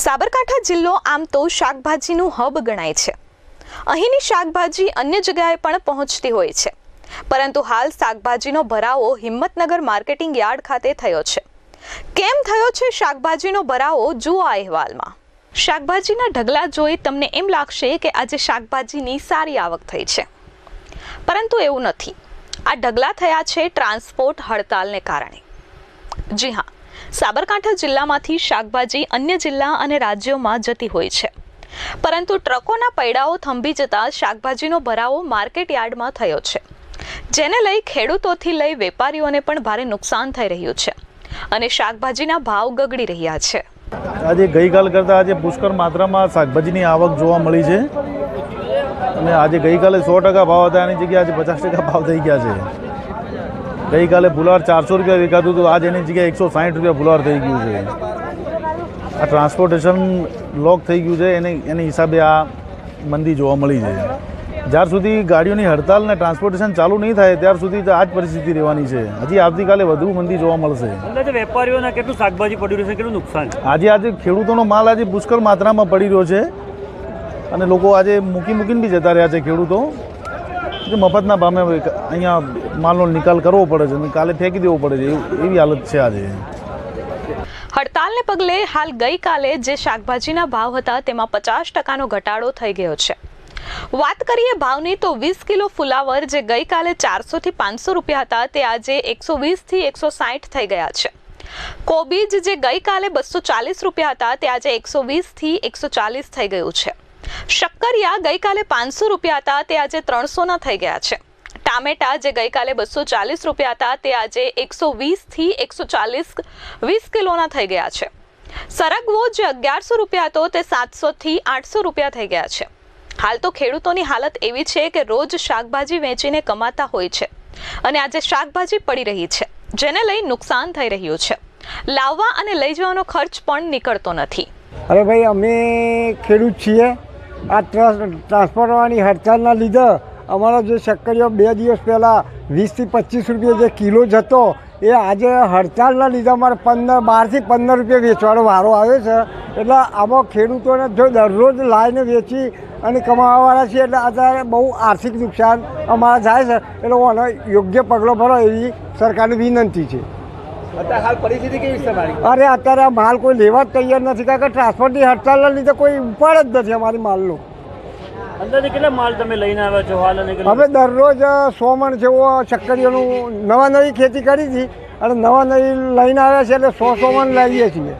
સાબરકાંઠા જિલ્લો આમ તો શાકભાજીનું હબ ગણાય છે. અહીંની શાકભાજી અન્ય જગ્યાએ પણ પહોંચતી હોય છે. પરંતુ હાલ શાકભાજીનો ભરાવો હિંમતનગર માર્કેટિંગ યાર્ડ ખાતે થયો છે. કેમ થયો છે શાકભાજીનો ભરાવો, જુઓ આ અહેવાલમાં. શાકભાજીના ઢગલા જોઈ તમને એમ લાગશે કે આજે શાકભાજીની સારી આવક થઈ છે. પરંતુ એવું નથી. આ ઢગલા થયા છે ટ્રાન્સપોર્ટ હડતાલને કારણે. જી હા સાબરકાંઠા જિલ્લામાંથી શાકભાજી અન્ય જિલ્લા અને રાજ્યોમાં જતી હોય છે. પરંતુ ટ્રકોના પૈડાઓ થંભી જતા શાકભાજીનો ભરાવો માર્કેટ યાર્ડમાં થયો છે. જેને લઈ ખેડૂતોથી લઈ વેપારીઓને પણ ભારે નુકસાન થઈ રહ્યું છે અને શાકભાજીના ભાવ ગગડી રહ્યા છે. આજે ગઈકાલ કરતાં આજે પુષ્કળ માત્રામાં શાકભાજીની આવક જોવા મળી છે. અને આજે ગઈકાલે સો ટકા ભાવ હતા, એની જગ્યાએ આજે પચાસ ટકા ભાવ થઈ ગયા છે. ગઈકાલે ભુલાર ચારસો રૂપિયા વેચાતું હતું. આજ એની જગ્યાએ એકસો સાઠ રૂપિયા ફુલાર થઈ ગયું છે. આ ટ્રાન્સપોર્ટેશન લોક થઈ ગયું છે. એને એની હિસાબે આ મંદી જોવા મળી છે. જ્યાર સુધી ગાડીઓની હડતાલ ને ટ્રાન્સપોર્ટેશન ચાલુ નહીં થાય ત્યાર સુધી તો આ જ પરિસ્થિતિ રહેવાની છે. હજી આવતીકાલે વધુ મંદી જોવા મળશે. વેપારીઓને કેટલું શાકભાજી પડ્યું છે કેટલું નુકસાન આજે આજે ખેડૂતોનો માલ આજે પુષ્કળ માત્રામાં પડી રહ્યો છે. અને લોકો આજે મૂકી મૂકીને બી જતા રહ્યા છે ખેડૂતો. કે મફતના ભામે અહીંયા માલનો નિકાલ કરવો પડે છે કાલે ફેંકી દેવો પડે છે. એવી હાલત છે આજે. હડતાલને પગલે હાલ ગઈકાલે જે શાકભાજીના ભાવ હતા તેમાં પચાસ ટકાનો ઘટાડો થઈ ગયો છે. વાત કરીએ ભાવની તો વીસ કિલો ફુલાવર જે ગઈકાલે ચારસોથી પાંચસો રૂપિયા હતા તે આજે એકસો વીસથી એકસો સાઠ થઈ ગયા છે. કોબીજ જે ગઈકાલે બસો ચાલીસ રૂપિયા હતા તે આજે એકસો વીસથી એકસો ચાલીસ થઈ ગયું છે. શક્કરિયા ગઈકાલે પાંચસો રૂપિયા હતા, તે આજે ત્રણસોના થઈ ગયા છે. ટામેટા જે ગઈકાલે બસો ચાલીસ રૂપિયા હતા, તે આજે એકસો વીસથી એકસો ચાલીસ વીસ કિલોના થઈ ગયા છે. સરગવો જે અગિયારસો રૂપિયા હતો, તે સાતસોથી આઠસો રૂપિયા થઈ ગયા છે. હાલ તો ખેડૂતોની હાલત એવી છે કે રોજ શાકભાજી વેચીને કમાતા હોય છે. અને આજે શાકભાજી પડી રહી છે, જેને લઈ નુકસાન થઈ રહ્યું છે. લાવવા અને લઈ જવાનો ખર્ચ પણ નીકળતો નથી. અરે ભાઈ, અમે ખેડૂત છીએ. આ ટ્રાન્સફોર્મરની હડતાલના લીધે અમારો જે શક્કરિયો બે દિવસ પહેલાં વીસથી પચીસ રૂપિયા જે કિલો જતો, એ આજે હડતાલના લીધે અમારે પંદર, બારથી પંદર રૂપિયા વેચવાનો વારો આવ્યો છે. એટલે આમાં ખેડૂતોને જો દરરોજ લાવીને વેચી અને કમાવાવાળા છીએ, એટલે અત્યારે બહુ આર્થિક નુકસાન અમારા થાય છે. એટલે યોગ્ય પગલો ભરો એવી સરકારની વિનંતી છે. અરે અત્યારે આ માલ કોઈ લેવા જ તૈયાર નથી કારણ કે ટ્રાન્સપોર્ટની હડતાલના લીધે કોઈ ઉપાડ જ નથી અમારી માલનો. અંદાજે કેટલા માલ તમે લઈને આવ્યા છો હાલ અને હવે દરરોજ સો મણ જેવો ચક્કરીઓનું નવા નવી ખેતી કરી હતી અને નવા નવી લઈને આવ્યા છે એટલે સો સો મણ લઈએ છીએ.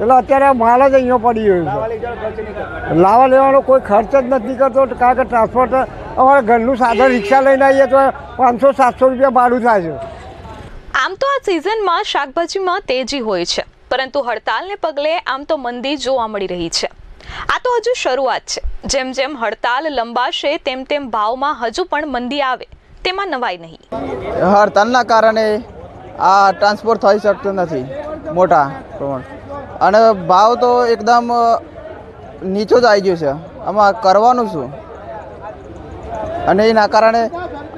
એટલે અત્યારે આ માલ જ અહીંયા પડી ગયો છે. લાવા લેવાનો કોઈ ખર્ચ જ નથી કરતો કારણ કે ટ્રાન્સપોર્ટ અમારા ઘરનું સાધન રિક્ષા લઈને આવીએ તો પાંચસો સાતસો રૂપિયા ભાડું થાય છે. આમ તો આ સિઝનમાં શાકભાજીમાં તેજી હોય છે, પરંતુ હડતાલને પગલે આમ તો મંદી જોવા મળી રહી છે. આ તો હજુ શરૂઆત છે. જેમ જેમ હડતાલ લંબાશે, તેમ તેમ ભાવમાં હજુ પણ મંદી આવે. તેમાં નવાઈ નહીં. હડતાલના કારણે આ ટ્રાન્સપોર્ટ થઈ શકતું નથી, મોટા પ્રમાણ. અને ભાવ તો એકદમ નીચો જ આવી ગયો છે. આમાં કરવાનું શું? અને એના કારણે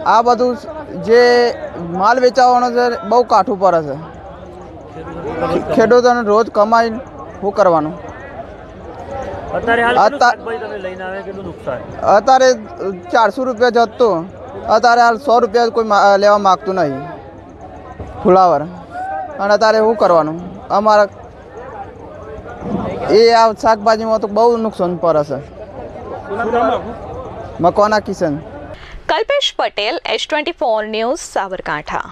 આ બધું જે માલ વેચાવાનો છે બહુ કાઠું પડે છે. ખેડૂતોને રોજ કમાઈ શું કરવાનું? અત્યારે ચારસો રૂપિયા જતું. અત્યારે હાલ સો રૂપિયા કોઈ મા- લેવા માગતું નહીં. ફુલાવર. અને અત્યારે શું કરવાનું? અમારા એ આ શાકભાજીમાં તો બહુ નુકસાન પડે છે. Makwana Kishan. Kalpesh Patel S twenty four news Sabarkantha.